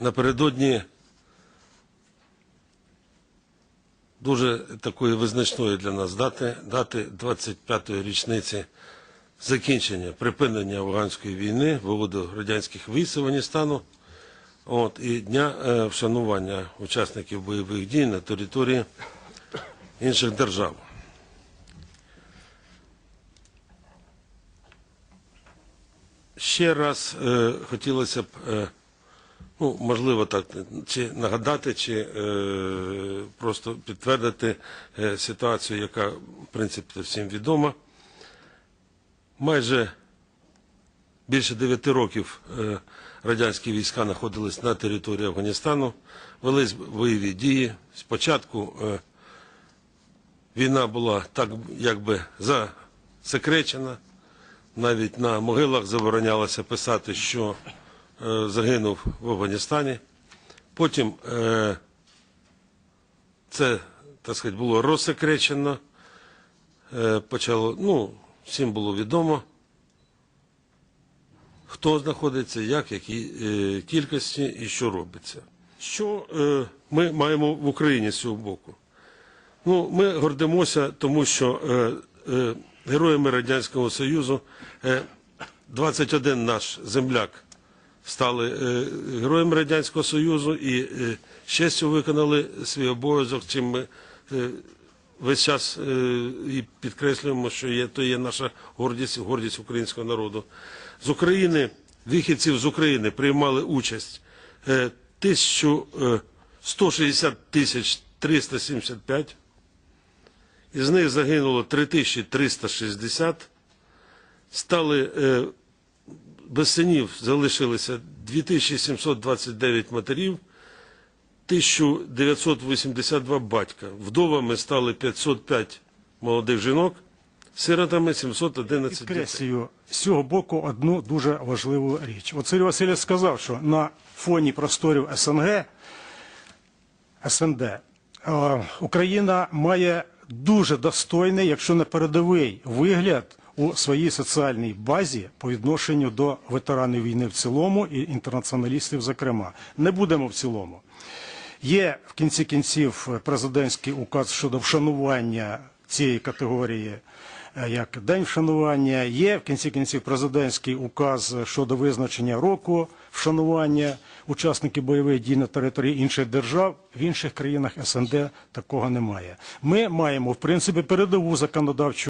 Напередодні дуже такої визначної для нас дати, дати 25-ї річниці закінчення, припинення афганської війни, виводу радянських військ з Афганістану, от, і дня е, вшанування учасників бойових дій на території інших держав. Ще раз е, хотілося б, е, ну, можливо, так, чи нагадати, чи е, просто підтвердити е, ситуацію, яка, в принципі, всім відома. Майже більше 9 років е, радянські війська знаходились на території Афганістану, велись бойові дії. Спочатку е, війна була так якби засекречена. Навіть на могилах заборонялося писати, що загинув в Афганістані. Потім е, це, так сказати, було розсекречено. Е, почало, ну, всім було відомо, хто знаходиться, як, які е, кількості і що робиться. Що е, ми маємо в Україні з цього боку? Ну, ми гордимося, тому що е, е, героями Радянського Союзу е, 21 наш земляк стали е, героями Радянського Союзу і е, з честю виконали свій обов'язок, чим ми е, весь час е, і підкреслюємо, що є, то є наша гордість, гордість українського народу. З України, вихідців з України приймали участь е, 1000, е, 160 тисяч 375 із них загинуло 3360, стали е, без синів залишилися 2729 матерів, 1982 батька. Вдовами стали 505 молодих жінок, сиротами 711 дітей. З цього боку одну дуже важливу річ. От Сергій сказав, що на фоні просторів СНГ, СНД, е, Україна має дуже достойний, якщо не передовий вигляд у своїй соціальній базі по відношенню до ветеранів війни в цілому і інтернаціоналістів, зокрема. Не будемо в цілому. Є в кінці кінців президентський указ щодо вшанування цієї категорії е, як день вшанування. Є в кінці кінців президентський указ щодо визначення року вшанування учасників бойових дій на території інших держав. В інших країнах СНД такого немає. Ми маємо в принципі передову законодавчу.